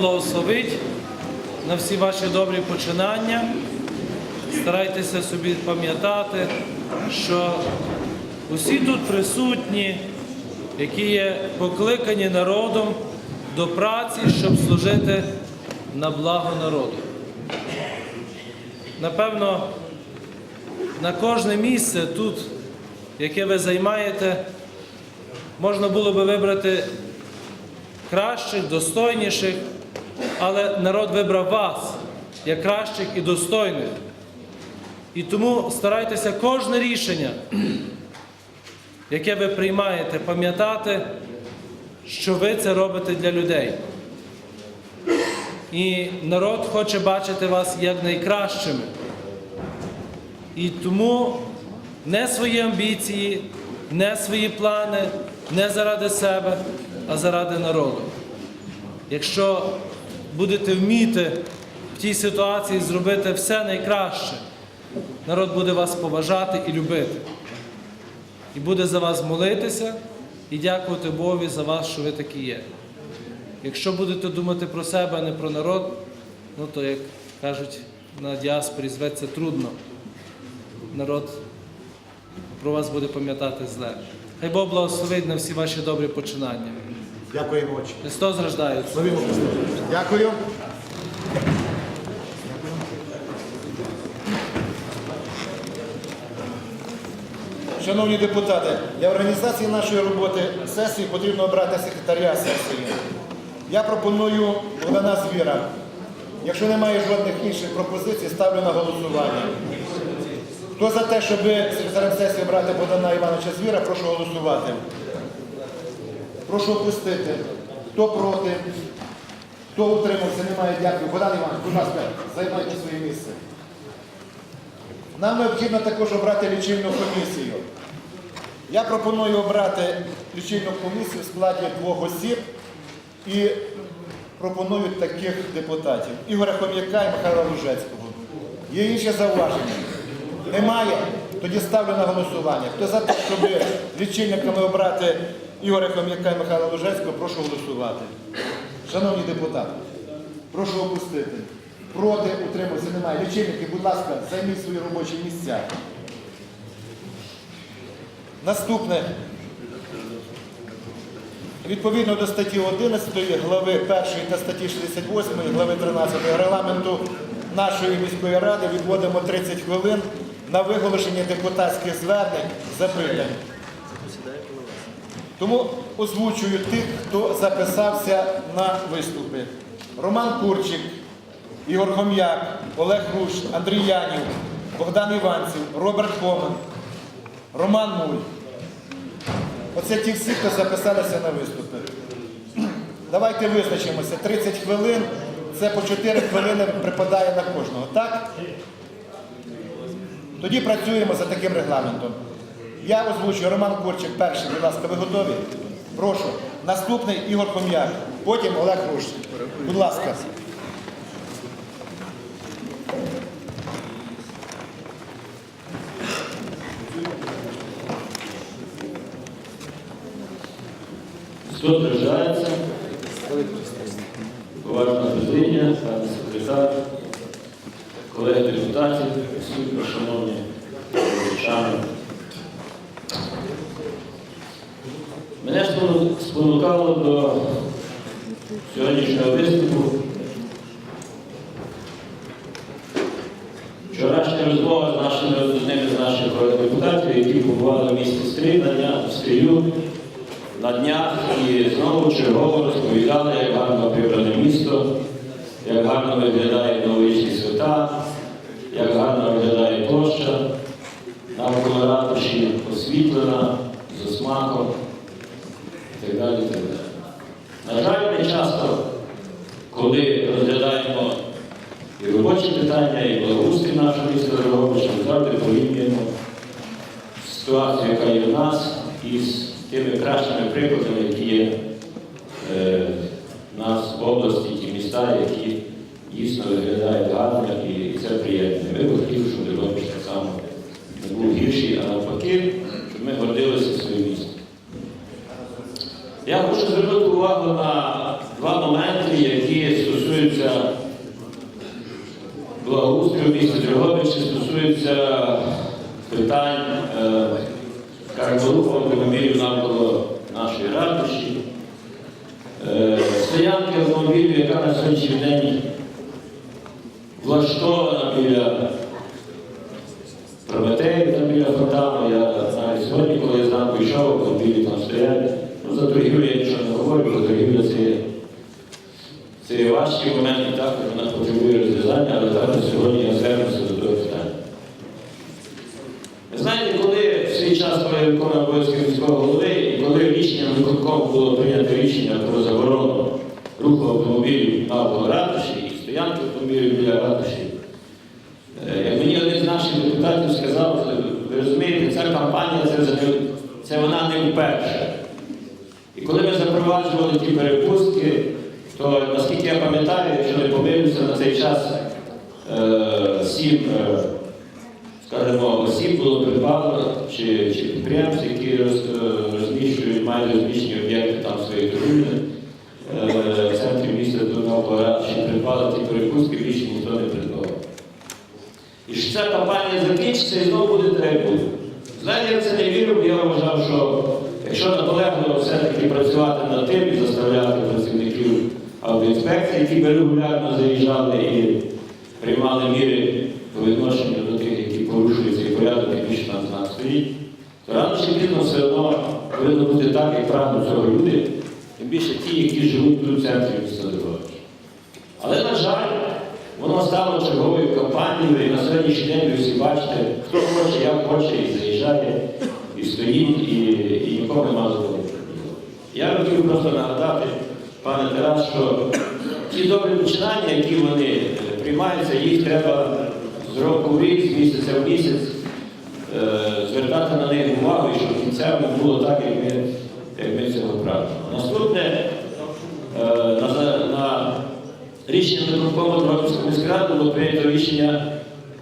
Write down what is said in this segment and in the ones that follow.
Благословить на всі ваші добрі починання. Старайтеся собі пам'ятати, що усі тут присутні, які є покликані народом до праці, щоб служити на благо народу. Напевно, на кожне місце тут, яке ви займаєте, можна було би вибрати кращих, достойніших, але народ вибрав вас як кращих і достойних. І тому старайтеся кожне рішення, яке ви приймаєте, пам'ятати, що ви це робите для людей. І народ хоче бачити вас як найкращими. І тому не свої амбіції, не свої плани, не заради себе, а заради народу. Якщо будете вміти в тій ситуації зробити все найкраще, народ буде вас поважати і любити. І буде за вас молитися і дякувати Богові за вас, що ви такі є. Якщо будете думати про себе, а не про народ, ну то, як кажуть на діаспорі, зветься трудно. Народ про вас буде пам'ятати зле. Хай Бог благословить на всі ваші добрі починання. Дякуємо очі. Христос рождається. Славімо Христа. Дякую. Шановні депутати, для організації нашої роботи сесії потрібно обрати секретаря сесії. Я пропоную Богдана Звіра. Якщо немає жодних інших пропозицій, ставлю на голосування. Хто за те, щоб секретарем сесії обрати Богдана Івановича Звіра, прошу голосувати. Прошу опустити. Хто проти? Хто утримався? Немає. Дякую. Богдан Іванович, будь ласка, займайте своє місце. Нам необхідно також обрати лічильну комісію. Я пропоную обрати лічильну комісію в складі двох осіб і пропоную таких депутатів. Ігоря Хом'яка і Михайла Лужецького. Є інші зауваження? Немає? Тоді ставлю на голосування. Хто за те, щоб лічильниками обрати Ігоря Хом'яка і Михайла Лужецького, прошу голосувати. Шановні депутати, прошу опустити. Проти утримався немає. Лічильники, будь ласка, займіть свої робочі місця. Наступне. Відповідно до статті 11 глави 1 та статті 68 глави 13 регламенту нашої міської ради відводимо 30 хвилин на виголошення депутатських звернень запитань. Тому озвучую тих, хто записався на виступи. Роман Курчик, Ігор Хом'як, Олег Руш, Андрій Янів, Богдан Іванців, Роберт Коман, Роман Муль. Оце ті всі, хто записалися на виступи. Давайте визначимося. 30 хвилин, це по 4 хвилини припадає на кожного. Так? Тоді працюємо за таким регламентом. Я озвучую Роман Курчик перший, будь ласка, ви готові? Прошу. Наступний Ігор Хом'як, потім Олег Руш. Будь ласка. Суд рождається. Поважна президія, секретар, колеги депутатів, суд, шановні спонукало до сьогоднішнього виступу. Вчорашня розмова з нашими одним з наших депутатів, які побували в місті дня в Стрию на днях і знову чергово розповідали, як гарно прибране місто, як гарно виглядає новорічні свята, як гарно виглядає площа, навколо ратуші освітлена, з осмаком і так далі. і так далі. На жаль, ми часто, коли розглядаємо і робочі питання, і благоустрій нашого міста ми завжди порівнюємо ситуацію, яка є в нас, із тими кращими прикладами, які є е, в нас в області, ті міста, які дійсно виглядають гарно і це приємно. Ми б хотіли, щоб Дрогобич так само не був гірший, а навпаки, щоб ми гордилися своїм містом. Я хочу звернути увагу на два моменти, які стосуються благоустрою міста Дрогобичі, стосуються питань е, скажімо, руху автомобілів навколо нашої ратуші. Е, Стоянки автомобілів, яка на сьогоднішній день влаштована біля Прометеїв, там біля фонтану. Я знаю сьогодні, коли я зранку йшов, автомобілі там стоять. Ну, за торгівлю я нічого не говорю, бо торгівля це, це важкий момент, і також вона потребує розв'язання, але також сьогодні я звернуся до того питання. Ви знаєте, коли в свій час, коли я виконував обов'язки міського голови, і коли рішенням виконкому було прийнято рішення про заборону руху автомобілів навколо ратуші і стоянки автомобілів біля ратуші, е, як мені один з наших депутатів сказав, ви розумієте, ця кампанія це, вже не- це вона не вперше. І коли ми запроваджували ті перепустки, то наскільки я пам'ятаю, якщо не помилюся, на цей час е, сім е, скажімо, осіб було придбано, чи, чи підприємці, які е, розміщують, мають розміщені об'єкти там своєї торгівлі в центрі міста Донбара, чи придбали ті перепустки, більше ніхто не придбав. І що ця кампанія закінчиться і знову буде треба Знаєте, я це не вірю, бо я вважав, що якщо наполегливо все-таки працювати над тим і заставляти працівників автоінспекції, які би регулярно заїжджали і приймали міри по відношенню до тих, які порушують цей порядок, і більше там знак стоїть, то рано чи пізно все одно повинно бути так, як прагнуть цього люди, тим більше ті, які живуть тут в центрі міста Дорожчі. Але, на жаль, воно стало черговою кампанією, і на сьогоднішній день ви всі бачите, хто хоче, як хоче, і заїжджає, і стоїть, і, і нікого нема задоволення. Я хотів просто нагадати, пане Тарас, що ті добрі починання, які вони е, приймаються, їх треба з року в рік, з місяця в місяць е, звертати на них увагу, і щоб кінцево було так, як ми, як ми цього прагнемо. Наступне е, на, на рішення виконкому Дрогобицької міськради було прийнято рішення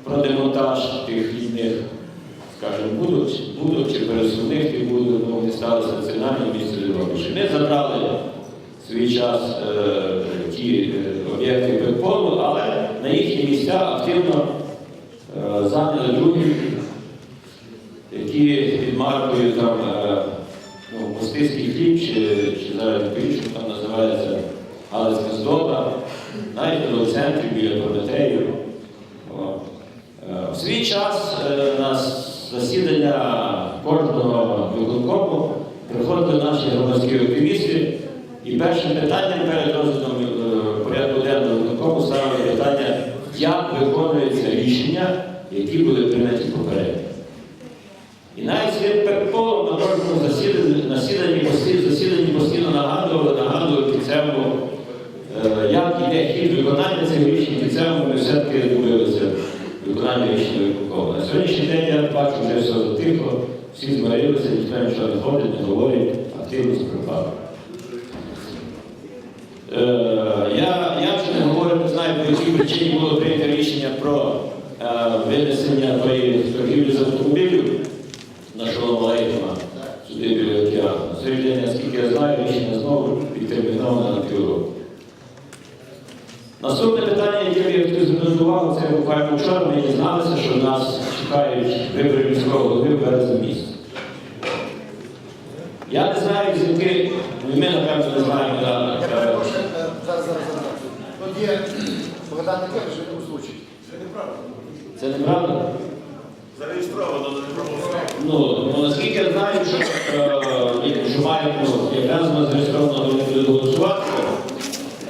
про демонтаж тих літніх, скажімо, будок, будок чи пересувних тих будок, ну, стали стаціонарні в місті Дрогобичі. Ми забрали свій час е, ті е, об'єкти викону, але на їхні місця активно е, зайняли другі, які під маркою там, е, ну, мостицький хліб, чи, чи зараз по-іншому там називається Галицька здоба, навіть в центрі біля Прометею. Е, В свій час е, на засідання кожного виконкому приходили наші громадські активісти, і першим питанням перед розглядом е, порядку денного виконкому ставили питання, як виконуються рішення, які були прийняті попередньо. І навіть Перполом на кожному засіданні, постійно- засіданні постійно нагадували, нагадували кінцевому, е, як іде хід виконання цих рішень, кінцевому ми все-таки добилися виконання рішення виконкому. На сьогоднішній день я бачу вже все затихло, всі змирилися, ніхто нічого не ходить, не говорить, активність пропала. Е, Я, я вже не говорю, не знаю, по якій причині було прийнято рішення про е, винесення тої торгівлі з автомобілів нашого Малейкова сюди біля океану. Сьогодні, наскільки я знаю, рішення знову відтерміновано на півроку. Наступне це буквально вчора ми дізналися, що нас чекають вибори міського голови в березні місяці. Я не знаю, звідки, ми, напевно, не знаємо. е, перепрошую, е, зараз, зараз, зараз. Тут є Богдан що він озвучить. Це неправда? Зареєстровано, але не проголосовано. Ну, ну наскільки я знаю, що, е, що маємо якраз на зареєстровано вони будуть голосувати.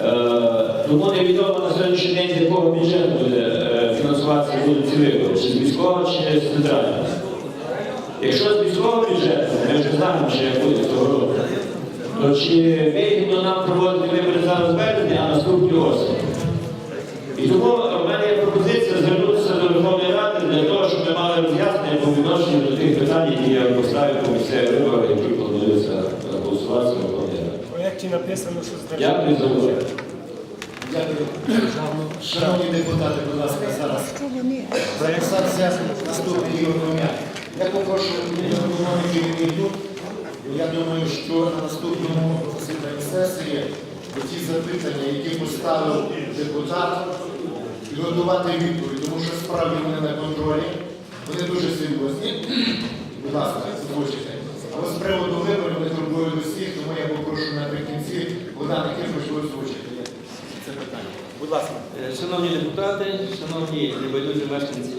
Е, тому невідомо на сьогоднішній день з якого бюджету буде е, фінансуватися будуть ці вибори, чи з міського, чи з центрального. Якщо з міського бюджету, ми вже знаємо, що буде цього року, то чи вигідно нам проводити вибори зараз в березні, а наступні осінь? І тому в мене є пропозиція звернутися до Верховної Ради для того, щоб ми мали роз'яснення по відношенню до тих питань, які я поставив по місцеві вибори, які плануються голосувати в Верховній Раді. В проєкті написано, що Дякую за увагу. Дякую. Шановні депутати, будь ласка, зараз. Фіксація наступний Ном'як. Я попрошу відійдуть. Я думаю, що на наступному засіданні сесії ті запитання, які поставив депутат, підготувати відповідь, тому що справді вони на контролі, вони дуже серйозні. Будь ласка, озвучите. А от з приводу виборів вони турбують усіх, тому я попрошу наприкінці Богдана Кирковича озвучити це питання. Будь ласка. Е, Шановні депутати, шановні небайдужі мешканці,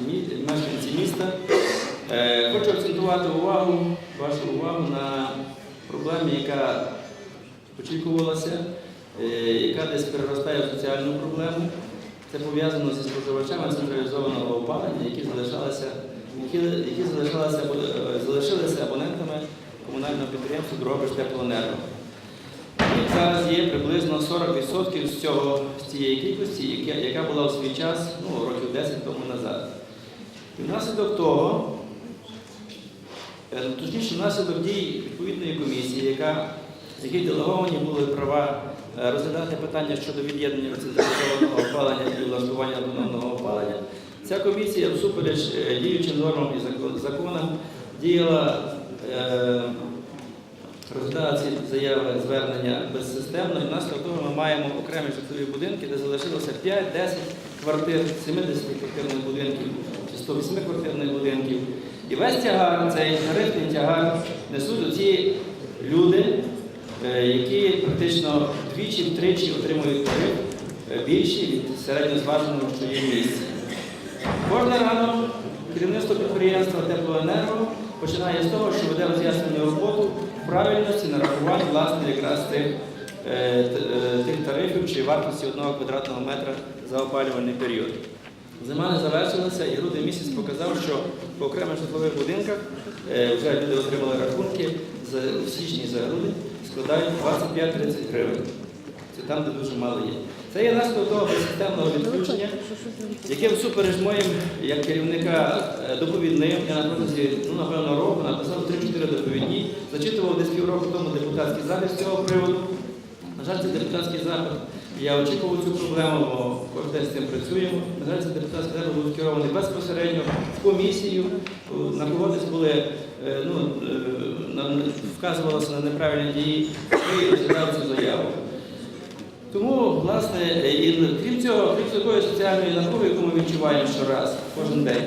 мешканці міста, е, хочу акцентувати увагу, вашу увагу на проблемі, яка очікувалася, е, яка десь переростає в соціальну проблему. Це пов'язано зі споживачами централізованого опалення, які залишалися, які, залишалися, е, залишилися абонентами комунального підприємства Дробиш Теплоенерго. Зараз є приблизно 40% з цього з цієї кількості, яка, була в свій час, ну, років 10 тому назад. І внаслідок того, е, ну, точніше, внаслідок дій відповідної комісії, яка, якій делеговані були права е, розглядати питання щодо від'єднання централізованого опалення і влаштування автономного опалення, ця комісія всупереч е, діючим нормам і законам діяла. розглядала ці заяви звернення безсистемно, і внаслідок того ми маємо окремі житлові будинки, де залишилося 5-10 квартир, 70-квартирних будинків чи 108-квартирних будинків. І весь тягар, цей тарифний тягар несуть оці люди, е, які практично двічі-втричі отримують тариф е, від середньозваженого, що є в місті. Кожен ранок керівництво підприємства Теплоенерго починає з того, що веде роз'яснення роботу правильності нарахувань власне якраз тих, е, тих тарифів чи вартості одного квадратного метра за опалювальний період. Зима не завершилася, і грудень місяць показав, що по окремих житлових будинках е, вже люди отримали рахунки за, січні за грудень, складають 25-30 гривень. Це там, де дуже мало є. Це є наслідок того системного відключення, яке всупереч моїм, як керівника е, доповідним, я на протязі, ну, напевно, року написав 3-4 доповідні, зачитував десь півроку тому депутатський запит з цього приводу. На жаль, це депутатський запит. Я очікував цю проблему, бо кожен з цим працюємо. На жаль, цей депутатський запит був керований безпосередньо в комісію. На кого були, е, ну, е, вказувалося на неправильні дії, і розглядав цю заяву. Тому, власне, і крім цього, крім такої соціальної напруги, яку ми відчуваємо щораз, кожен день,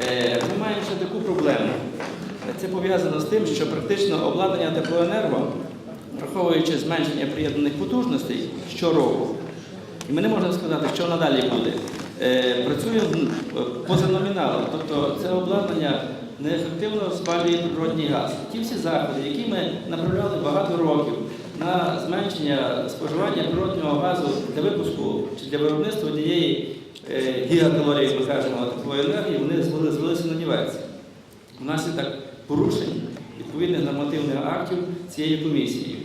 е, ми маємо ще таку проблему. Це пов'язано з тим, що практично обладнання теплоенерго, враховуючи зменшення приєднаних потужностей щороку, і ми не можемо сказати, що надалі буде. Е, Працює поза номіналом, тобто це обладнання неефективно спалює природній газ. Ті всі заходи, які ми направляли багато років на зменшення споживання природнього газу для випуску чи для виробництва однієї е, гігакалорії, ми кажемо, теплої енергії, вони звелися на нівець. Внаслідок порушень відповідних нормативних актів цієї комісії.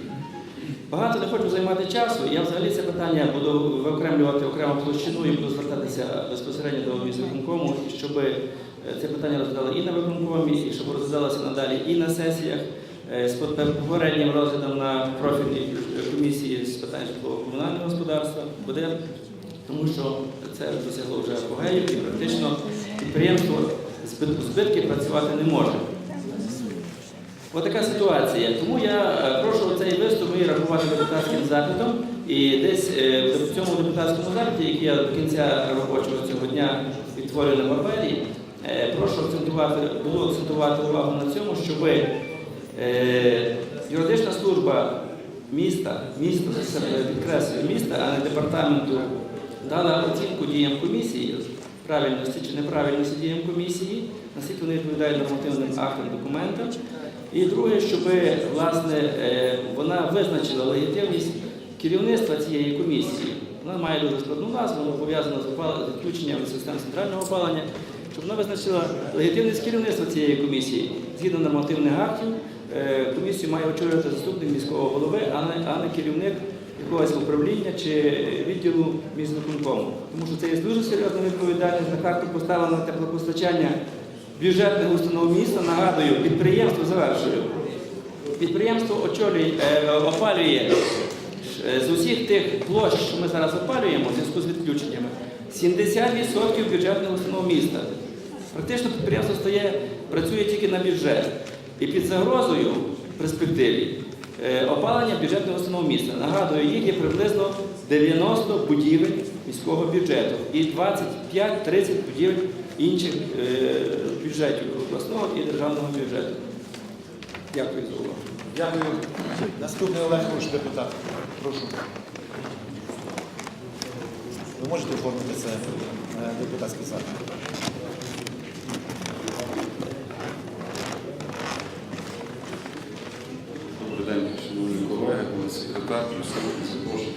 Багато не хочу займати часу. Я взагалі це питання буду виокремлювати окрему площину і буду звертатися безпосередньо до міськвиконкому, щоб е, це питання розглядали і на виконкомі, і щоб розглядалося надалі і на сесіях е, з попереднім розглядом на профільній комісії з питань житлово-комунального господарства буде, тому що це досягло вже апогею і практично підприємство збит- збитки працювати не може. Ось така ситуація. Тому я е, прошу цей виступ мій рахувати депутатським запитом. І десь е, в цьому депутатському запиті, який я до кінця робочого цього дня відтворю на папері, е, прошу акцентувати, буду акцентувати увагу на цьому, щоб юридична служба міста, міста підкреслюю міста, а не департаменту, дала оцінку діям комісії, правильності чи неправильності діям комісії, наскільки вони відповідають нормативним актам документам. І друге, щоб власне е, вона визначила легітимність керівництва цієї комісії. Вона має дуже складну назву, вона пов'язана з відключенням систем центрального опалення, щоб вона визначила легітимність керівництва цієї комісії. Згідно нормативних актів, е, комісію має очолювати заступник міського голови, а не, керівник якогось управління чи відділу міськвиконкому. Тому що це є дуже серйозна відповідальність на карту поставлено теплопостачання бюджетних установ міста. Нагадую, підприємство завершую. Підприємство очолює, е, опалює е, з усіх тих площ, що ми зараз опалюємо в зв'язку з відключеннями, 70% бюджетних установ міста. Практично підприємство стає, працює тільки на бюджет. І під загрозою в перспективі е, опалення бюджетних установ міста. Нагадую, їх є приблизно 90 будівель міського бюджету і 25-30 будівель інших е, бюджетів обласного і державного бюджету. Дякую за увагу. Дякую. Наступний Олег Куш, депутат. Прошу. Ви можете оформити це е, депутатський запит? Добрий день, шановні колеги, пане секретар, запрошені.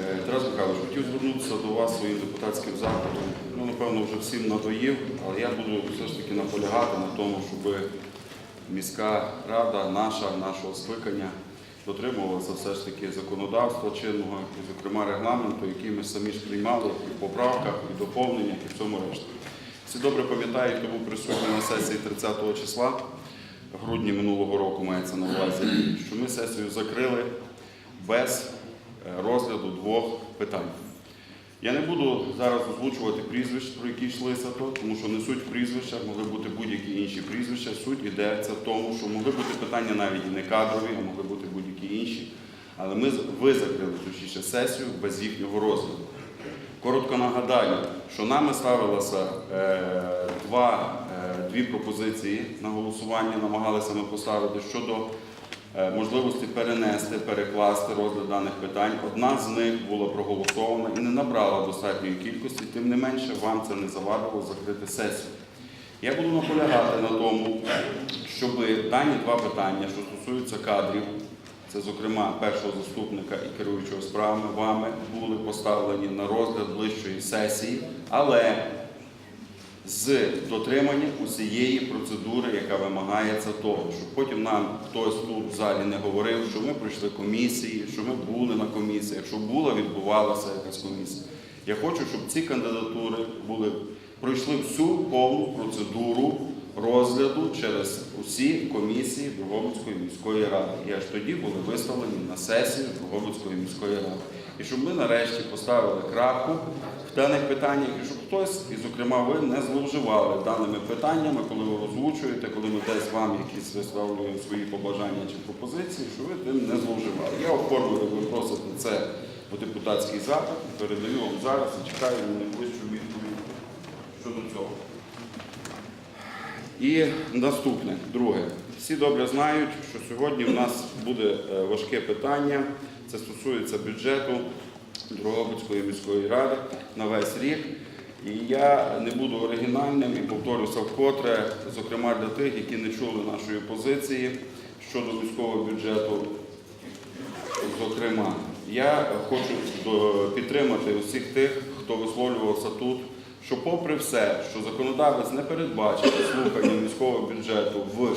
Е, Тарас Михайлович, хотів звернутися до вас своїм депутатським запитом. Напевно, вже всім надоїв, але я буду все ж таки наполягати на тому, щоб міська рада, наша, нашого скликання дотримувалася все ж таки законодавства чинного, і, зокрема регламенту, який ми самі ж приймали і в поправках, і доповненнях, і в цьому решті. Всі добре пам'ятають, хто був присутній на сесії 30 числа в грудні минулого року мається на увазі, що ми сесію закрили без е, розгляду двох питань. Я не буду зараз озвучувати прізвищ, про які йшлися то, тому що не суть в могли бути будь-які інші прізвища. Суть ідеться в тому, що могли бути питання навіть і не кадрові, а могли бути будь-які інші. Але ми ви закрили точніше сесію без їхнього розгляду. Коротко нагадаю, що нами ставилося е, два, е, дві пропозиції на голосування, намагалися ми поставити щодо можливості перенести, перекласти розгляд даних питань. Одна з них була проголосована і не набрала достатньої кількості, тим не менше вам це не завадило закрити сесію. Я буду наполягати на тому, щоб дані два питання, що стосуються кадрів, це, зокрема, першого заступника і керуючого справами вами, були поставлені на розгляд ближчої сесії, але з дотриманням усієї процедури, яка вимагається того, щоб потім нам хтось тут в залі не говорив, що ми пройшли комісії, що ми були на комісіях, що була, відбувалася якась комісія. Я хочу, щоб ці кандидатури були, пройшли всю повну процедуру розгляду через усі комісії Дрогобицької міської ради. І аж тоді були виставлені на сесію Дрогобицької міської ради. І щоб ми нарешті поставили крапку в даних питаннях, і щоб хтось, і зокрема ви, не зловживали даними питаннями, коли ви озвучуєте, коли ми десь вам якісь висловлюємо свої побажання чи пропозиції, що ви тим не зловживали. Я оформлюю, ви просите це у депутатський запит, передаю вам зараз і чекаю на найближчу відповідь щодо цього. І наступне, друге. Всі добре знають, що сьогодні в нас буде е, важке питання. Це стосується бюджету Дрогобицької міської ради на весь рік. І я не буду оригінальним і повторюся вкотре, зокрема для тих, які не чули нашої позиції щодо міського бюджету. Зокрема, я хочу підтримати усіх тих, хто висловлювався тут, що попри все, що законодавець не передбачив слухання міського бюджету в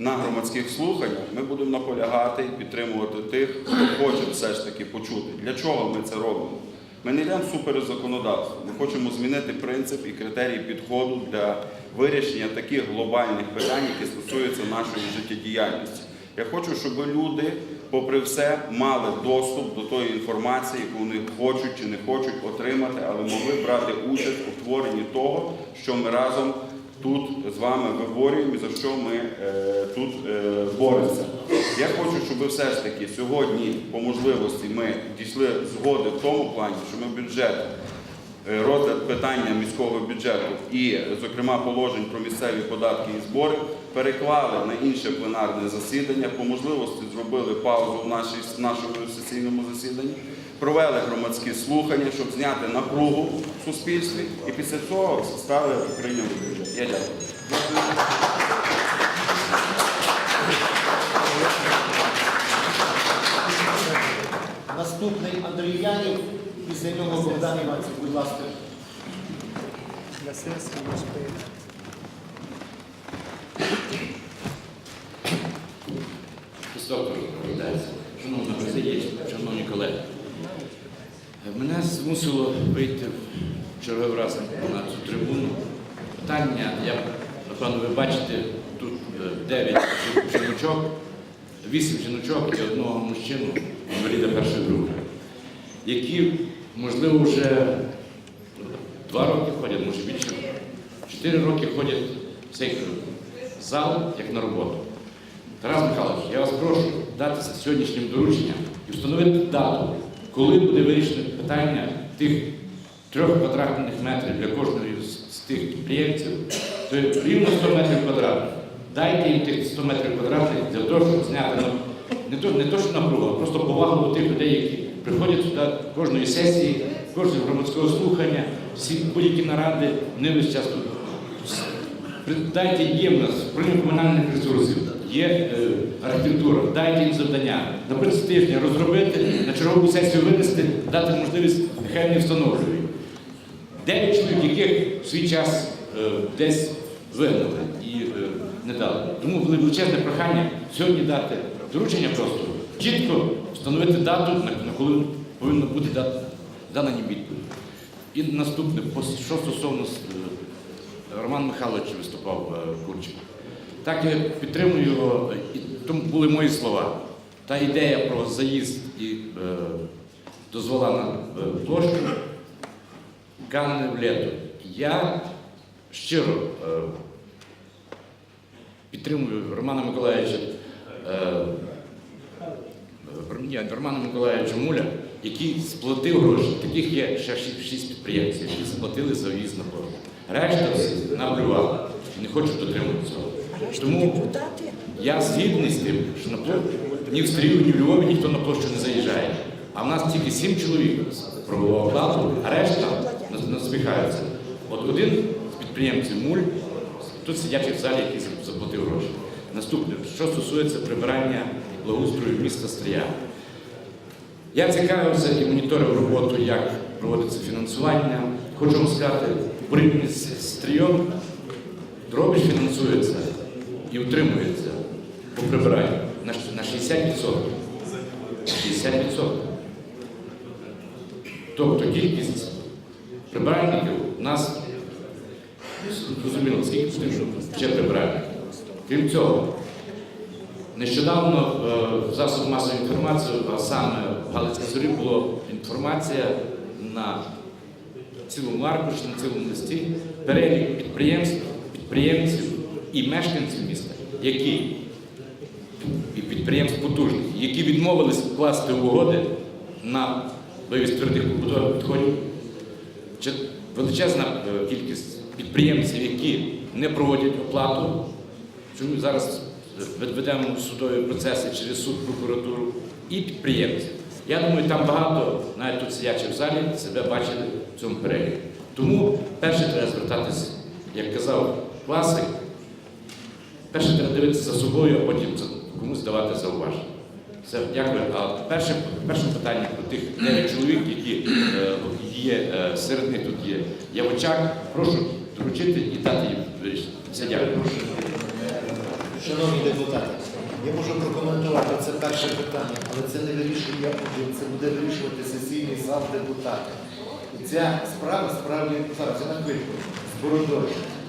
на громадських слуханнях, ми будемо наполягати і підтримувати тих, хто хоче все ж таки почути. Для чого ми це робимо? Ми не йдемо супереч законодавству. Ми хочемо змінити принцип і критерії підходу для вирішення таких глобальних питань, які стосуються нашої життєдіяльності. Я хочу, щоб люди, попри все, мали доступ до тої інформації, яку вони хочуть чи не хочуть отримати, але могли брати участь у творенні того, що ми разом тут з вами виборюємо і за що ми е, тут е, боремося. Я хочу, щоб все ж таки сьогодні, по можливості, ми дійшли згоди в тому плані, що ми бюджет розгляд питання міського бюджету і, зокрема, положень про місцеві податки і збори переклали на інше пленарне засідання, по можливості зробили паузу в нашому сесійному засіданні, провели громадські слухання, щоб зняти напругу в суспільстві, і після цього стали прийняли бюджет. Я дякую. Наступний Андрій Янів, після нього Богдан Іванцев. Будь ласка. Доктор, вітається. Шановна президія, шановні колеги. Мене змусило вийти в черговий раз на цю трибуну. Питання, я, напевно, ви бачите, тут 9 жіночок, 8 жіночок і одного мужчину, інваліда першої групи, які, можливо, вже два роки ходять, може більше, 4 роки ходять в цей зал, як на роботу. Тарас Михайлович, я вас прошу дати сьогоднішнім дорученням і встановити дату, коли буде вирішено питання тих трьох квадратних метрів для кожного з, тих підприємців, то рівно 100 метрів квадратних. Дайте їм тих 100 метрів квадратних для того, щоб зняти не то, не то, що напругу, а просто повагу до тих людей, які приходять сюди кожної сесії, кожного громадського слухання, всі будь-які наради, вони весь час тут. Дайте є в нас управління комунальних ресурсів, є е, архітектура, дайте їм завдання на протязі тижня розробити, на чергову сесію винести, дати можливість, нехай вони встановлюють. Дев'ять чоловік, яких в свій час е, десь вигнали і е, не дали. Тому величезне прохання сьогодні дати доручення просто чітко встановити дату, на, коли повинна бути дана відповідь. І наступне, що стосовно е, Роман Михайлович виступав е, Курчик. Так я підтримую його, і тому були мої слова. Та ідея про заїзд і е, дозвола на е, площу канне в лето. Я щиро е, підтримую Романа Миколаївича, е, Романа Миколаївича Муля, який сплатив гроші. Таких є ще шість, підприємців, які сплатили за в'їзд на площу. Решта всі і не хочуть дотримувати цього. Тому я згідний з тим, що на площу ні в Стрію, ні в Львові ніхто на площу не заїжджає. А в нас тільки сім чоловік пробував оплату, а решта насміхаються. От один з підприємців Муль, тут сидячий в залі, який заплатив гроші. Наступне, що стосується прибирання благоустрою міста Стрия. Я цікавився і моніторив роботу, як проводиться фінансування. Хочу вам сказати, в порівнянні з Стрийом дробіж фінансується і утримується по прибиранню на на 60%. 60%. Тобто кількість прибиральників у нас зрозуміло, скільки ще прибиральників. Крім цього, нещодавно е, в засоб масової інформації, а саме в Галицькій зорі, була інформація на цілому аркуші, на цілому листі, перелік підприємств, підприємців і мешканців міста, які і підприємств потужних, які відмовились вкласти угоди на вивіз твердих побутових відходів. Величезна е, кількість підприємців, які не проводять оплату, що ми зараз ведемо судові процеси через суд, прокуратуру, і підприємців. Я думаю, там багато, навіть тут сидячи в залі, себе бачили в цьому переліку. Тому перше треба звертатись, як казав класик, перше треба дивитися за собою, а потім комусь давати зауваження. Все, дякую. А перше, перше питання про тих 9 чоловік, які е, є, е, серед них тут є Явочак. Прошу доручити і дати їм вирішити. Все, дякую. Шановні депутати, я можу прокоментувати це перше питання, але це не вирішую я це буде вирішувати сесійний зал депутатів. І ця справа справді зараз я на хвильку з бородою.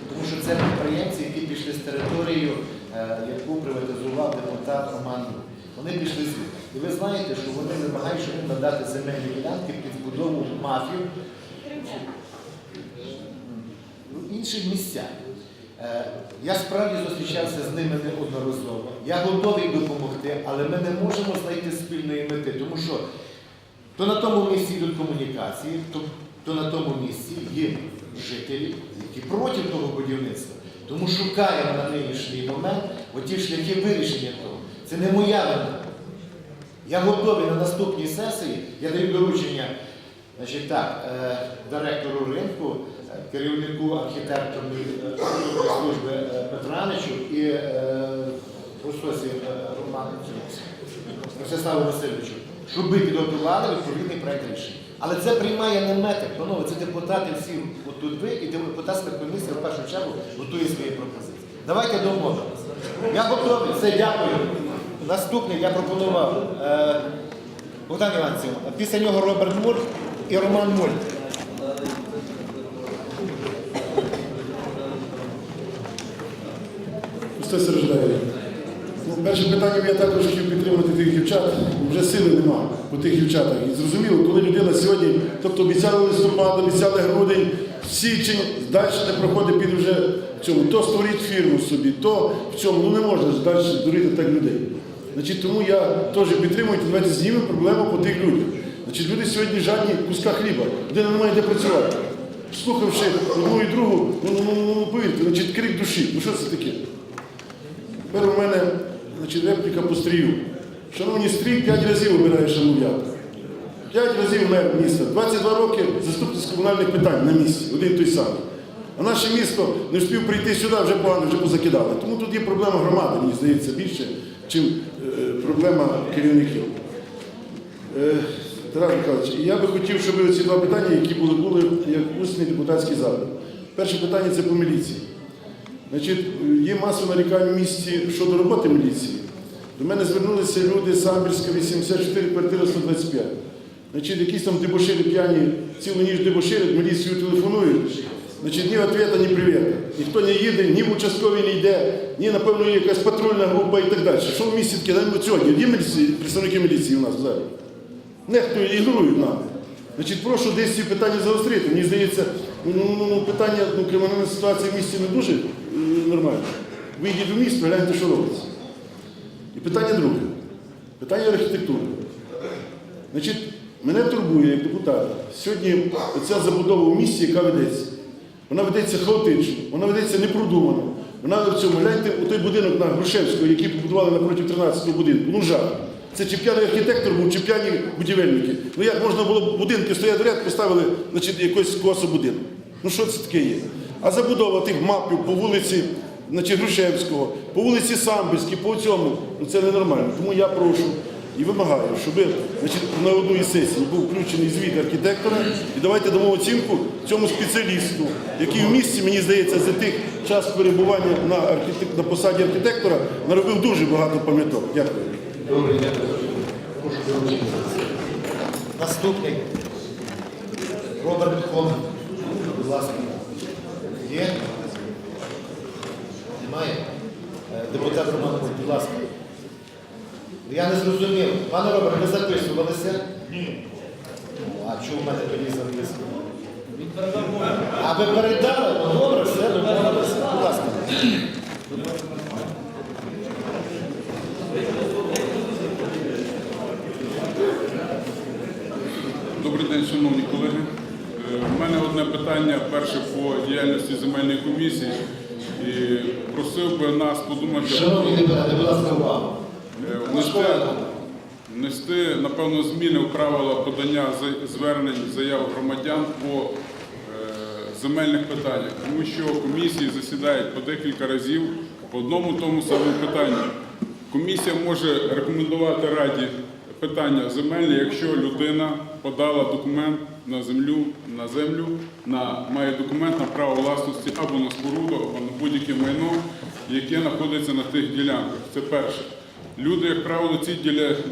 Тому що це підприємці, які пішли з територією, е, яку приватизував депутат Роман. Вони пішли звідти. І ви знаєте, що вони вимагають, щоб їм надати земельні ділянки під збудову мафію в інших місцях. Е, Я справді зустрічався з ними неодноразово. Я готовий допомогти, але ми не можемо знайти спільної мети, тому що то на тому місці йдуть комунікації, то, то на тому місці є жителі, які проти того будівництва. Тому шукаємо на нинішній момент оті шляхи вирішення того. Це не моя вина. Я готовий на наступній сесії, я даю доручення значить, так, е, директору ринку, е, керівнику архітекторної е, служби Петраничу і Русосі е, Ростиславу Васильовичу, щоб ви підготували відповідний проект рішення. Але це приймає не метик, панове, це депутати всі отут ви і депутатська комісія в першу чергу готує свої пропозиції. Давайте домовимося. Я готовий, все, дякую. Наступний я пропонував Богдан Іванович, після нього Роберт Мур і Роман Муль. Ну, першим я також хотів підтримати тих дівчат. Вже сили нема по тих дівчатах. І зрозуміло, коли людина сьогодні, тобто обіцяли листопад, обіцяли грудень, січень, далі не проходить під вже в цьому. То створіть фірму собі, то в цьому. Ну не можна далі дурити так людей. Значить, тому я теж підтримую, давайте знімемо проблему по тих людях. Значить, люди сьогодні жадні куска хліба, людина не має де працювати. Слухавши одну і другу, ну, ну, ну, ну повірте, значить, крик душі. Ну що це таке? Тепер у мене значить, репліка по стрію. Шановні стрій, п'ять разів обирає шанов'ята. П'ять разів мер міста, 22 роки заступник з комунальних питань на місці, один той самий. А наше місто не встиг прийти сюди, вже погано, вже позакидали. Тому тут є проблема громади, мені здається, більше, ніж проблема керівників. Тарас Михайлович, я би хотів, щоб ви ці два питання, які були, були як усний депутатський запит. Перше питання це по міліції. Значить, є маса нарікань в місті щодо роботи міліції. До мене звернулися люди з Самбірська, 84, квартира 125. Значить, якісь там дебошири п'яні, цілу ніч дебоширять, міліцію телефонують. Значить, ні відповіді, ні привіта. Ніхто не їде, ні в участковий не йде, ні, напевно, якась патрульна група і так далі. Що в місті таке? Навіть сьогодні є міліції, представники міліції у нас в Нехто ігнорують нами. Значить, прошу десь ці питання загострити. Мені здається, ну, ну, ну, питання ну, кримінальна ситуація в місті не дуже е, нормальна. Вийдіть у місто, гляньте, що робиться. І питання друге. Питання архітектури. Значить, мене турбує як депутата. Сьогодні ця забудова в місті, яка ведеться. Вона ведеться хаотично, вона ведеться непродумано. Вона в цьому, гляньте, у той будинок на Грушевського, який побудували напроти 13-го будинку. Ну жах. Це чи п'яний архітектор був, чи п'яні будівельники. Ну як можна було будинки стоять ряд, поставили значить, якось косо будинок. Ну що це таке є? А забудова тих мапів по вулиці значить, Грушевського, по вулиці Самбірській, по цьому, ну це ненормально. Тому я прошу і вимагаю, щоб значить, на одну із сесій був включений звіт архітектора, і давайте дамо оцінку цьому спеціалісту, який в місті, мені здається, за тих час перебування на, архітек... на посаді архітектора наробив дуже багато пам'яток. Дякую. Наступний. Роберт Микола. Будь ласка. Є? Немає? Е, Депутат Роман, будь ласка. Я не зрозумів. Пане Роберт, ви записувалися? Ні. А чому в мене тоді записано? А ви передали? Ну добре, все, домовилися. Будь ласка. Добрий день, шановні колеги. Е, У мене одне питання, перше по діяльності земельної комісії. І просив би нас подумати, Шановні депутати, будь ласка, увагу. е, внести, внести, напевно, зміни в правила подання звернень заяв громадян по е, земельних питаннях, тому що комісії засідають по декілька разів по одному тому самому питанню. Комісія може рекомендувати раді питання земельне, якщо людина подала документ на землю, на землю, на має документ на право власності або на споруду, або на будь-яке майно, яке знаходиться на тих ділянках. Це перше. Люди, як правило, ці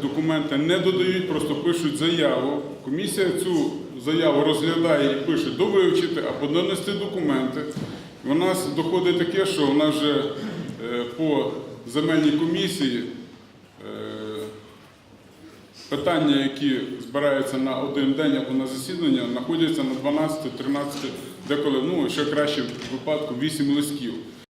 документи не додають, просто пишуть заяву. Комісія цю заяву розглядає і пише довивчити або донести документи. І у нас доходить таке, що у нас вже е, по земельній комісії е, питання, які збираються на один день або на засідання, знаходяться на 12, 13, деколи, ну ще краще в випадку 8 листків.